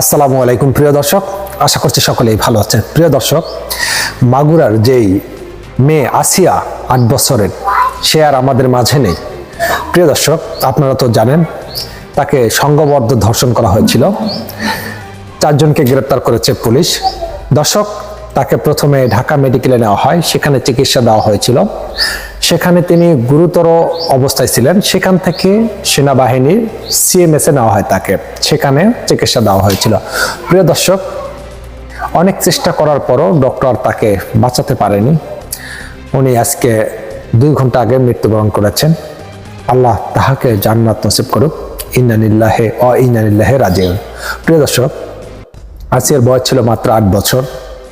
আসসালামু আলাইকুম, প্রিয় দর্শক। আশা করছি সকলেই ভালো আছেন। প্রিয় দর্শক, মাগুরার যেই মেয়ে আসিয়া আট বছরের, সে আর আমাদের মাঝে নেই। প্রিয় দর্শক, আপনারা তো জানেন, তাকে সংঘবদ্ধ ধর্ষণ করা হয়েছিল। চারজনকে গ্রেপ্তার করেছে পুলিশ। দর্শক, তাকে প্রথমে ঢাকা মেডিকেলে নেওয়া হয়, সেখানে চিকিৎসা দেওয়া হয়েছিল। সেখানে তিনি গুরুতর অবস্থায় ছিলেন। সেখান থেকে সেনাবাহিনীর সিএমএসে নেওয়া হয় তাকে। সেখানে চিকিৎসা দেওয়া হয়েছিল। প্রিয় দর্শক, অনেক চেষ্টা করার পরও ডক্টর তাকে বাঁচাতে পারেনি। উনি আজকে দুই ঘণ্টা আগে মৃত্যুবরণ করেছেন। আল্লাহ তাহাকে জান্নাত নসিব করুক। ইন্নানিল্লাহে অ ইন্নানিল্লাহে রাজিউন। প্রিয় দর্শক আসিয়ার বয়স ছিল মাত্র আট বছর।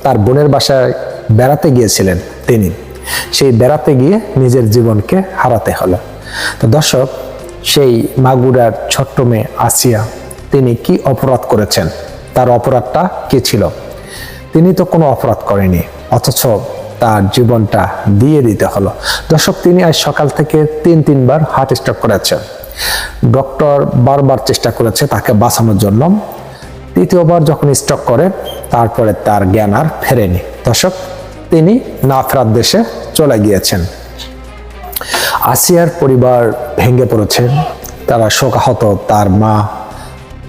তার বোনের বাসায় বেড়াতে গিয়েছিলেন তিনি। সেই বেড়াতে গিয়ে নিজের জীবনকে হারাতে হলো। তো দর্শক, সেই মাগুরার ছোট্ট মেয়ে আসিয়া তিনি কি অপরাধ করেছেন? তার অপরাধটা কি ছিল? তিনি তো কোনো অপরাধ করেনি, অথচ তার জীবনটা দিয়ে দিতে হলো। দর্শক, তিনি আজ সকাল থেকে তিন, তিনবার হার্ট স্ট্রোক করেছেন। ডক্টর বারবার চেষ্টা করেছে তাকে বাঁচানোর জন্য। তৃতীয়বার যখন স্ট্রোক করে, তারপরে তার জ্ঞান আর ফেরেনি। দর্শক, তিনি না ফেরার দেশে চলে গিয়েছেন। আসিয়ার পরিবার ভেঙে পড়েছে। তারা শোকাহত। তার মা,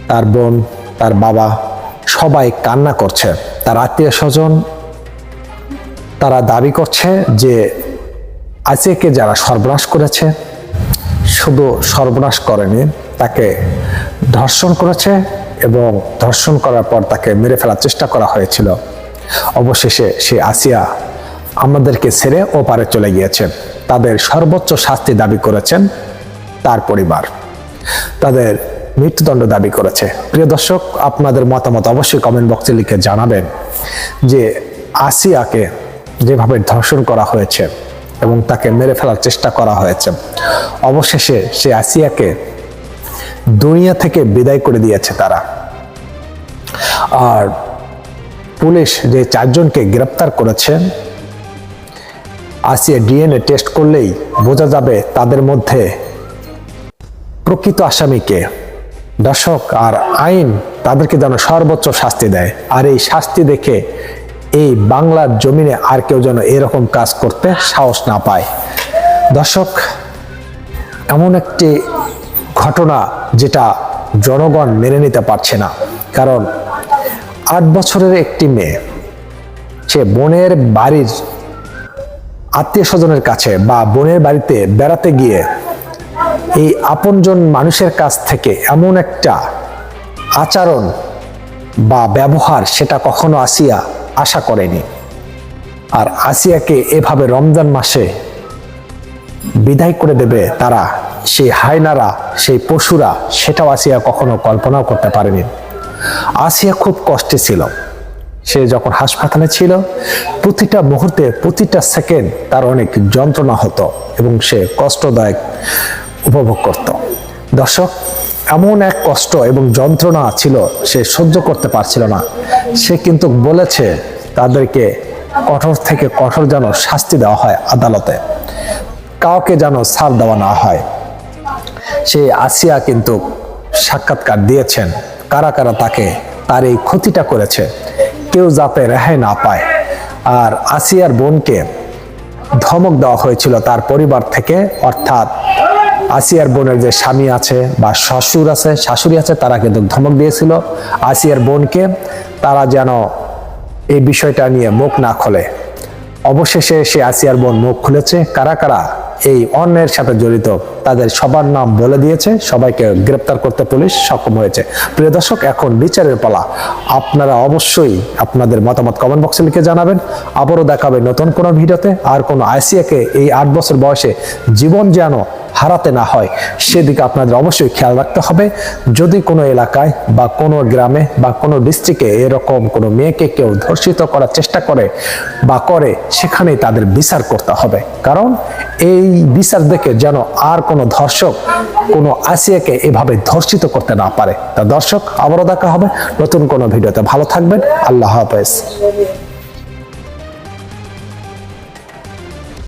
তার বোন, তার বাবা সবাই কান্না করছে। তার আত্মীয় স্বজন তারা দাবি করছে যে আসিয়াকে যারা সর্বনাশ করেছে, শুধু সর্বনাশ করেনি, তাকে ধর্ষণ করেছে এবং ধর্ষণ করার পর তাকে মেরে ফেলার চেষ্টা করা হয়েছিল। অবশেষে সে আসিয়া আমাদেরকে ছেড়ে ও পারে চলে গিয়েছেন। তাদের সর্বোচ্চ শাস্তি দাবি করেছেন তার পরিবার। তাদের মৃত্যুদণ্ড দাবি করেছে। প্রিয় দর্শক, আপনাদের মতামত অবশ্যই কমেন্ট বক্সে লিখে জানাবেন যে আসিয়াকে যেভাবে ধর্ষণ করা হয়েছে এবং তাকে মেরে ফেলার চেষ্টা করা হয়েছে, অবশেষে সে আসিয়াকে দুনিয়া থেকে বিদায় করে দিয়েছে তারা। আর পুলিশ যে চারজনকে গ্রেপ্তার করেছে আসিয়া ডিএনএ টেস্ট করলেই বোঝা যাবে তাদের মধ্যে প্রকৃত আসামিকে দর্শক আর আইন তাদেরকে যেন সর্বোচ্চ শাস্তি দেয়। আর এই শাস্তি দেখে এই বাংলার জমিনে আর কেউ যেন এরকম কাজ করতে সাহস না পায়। দর্শক, এমন একটি ঘটনা যেটা জনগণ মেনে নিতে পারছে না। কারণ আট বছরের একটি মেয়ে, সে বোনের বাড়ির আত্মীয় স্বজনের কাছে বা বোনের বাড়িতে বেড়াতে গিয়ে এই আপনজন মানুষের কাছ থেকে এমন একটা আচরণ বা ব্যবহার সেটা কখনো আসিয়া আশা করেনি। আর আসিয়াকে এভাবে রমজান মাসে বিদায় করে দেবে তারা, সেই হায়নারা, সেই পশুরা, সেটাও আসিয়া কখনো কল্পনাও করতে পারেনি। আসিয়া খুব কষ্টে ছিল। সে যখন হাসপাতালে ছিল, প্রতিটা মুহূর্তে, প্রতিটা সেকেন্ড তার অনেক যন্ত্রণা হতো এবং সে কষ্টদায়ক উপভোগ করত। দর্শক, এমন এক কষ্ট এবং যন্ত্রণা ছিল, সে সহ্য করতে পারছিল না। সে কিন্তু বলেছে, তাদেরকে কঠোর থেকে কঠোর যেন শাস্তি দেওয়া হয় আদালতে। কাউকে যেন ছাড় দেওয়া না হয়। সে আসিয়া কিন্তু সাক্ষাৎকার দিয়েছেন। কারা কারা তাকে তার এই ক্ষতিটা করেছে? কেউ যাতে রেহাই না পায়। আর আসিয়ার বোনকে ধমক দেওয়া হয়েছিল তার পরিবার থেকে। অর্থাৎ আসিয়ার বোনের যে স্বামী আছে বা শ্বশুর আছে, শাশুড়ি আছে, তারা কিন্তু ধমক দিয়েছিল। আসিয়ার বোনকে তারা যেন এই বিষয়টা নিয়ে মুখ না খোলে। অবশেষে সে আসিয়ার বোন মুখ খুলেছে। কারা কারা এই অন্যের সাথে জড়িত তাদের সবার নাম বলে দিয়েছে, সবাইকে গ্রেপ্তার করতে পুলিশ সক্ষম হয়েছে। প্রিয় দর্শক, এখন বিচারের পালা। আপনারা অবশ্যই আপনাদের মতামত কমেন্ট বক্সে লিখে জানাবেন। আবারও দেখাবে নতুন কোনো ভিডিওতে। আর কোনো আইসিয়াকে এই আট বছর বয়সে জীবন যেন হারাতে না হয়। সেদিকে আপনাদের অবশ্যই খেয়াল রাখতে হবে। যদি কোনো এলাকায় বা কোনো গ্রামে বা কোনো ডিস্ট্রিক্টে এরকম কোনো মেয়েকে কেউ ধর্ষিত করার চেষ্টা করে বা করে, সেখানেই তাদের বিচার করতে হবে। কারণ এই বিচার দেখে যেন আর কোনো ধর্ষক, কোনো আসিয়াকে এভাবে ধর্ষিত করতে না পারে। তা দর্শক আবারও দেখা হবে। নতুন কোনো ভিডিওতে ভালো থাকবেন। আল্লাহ হাফেজ।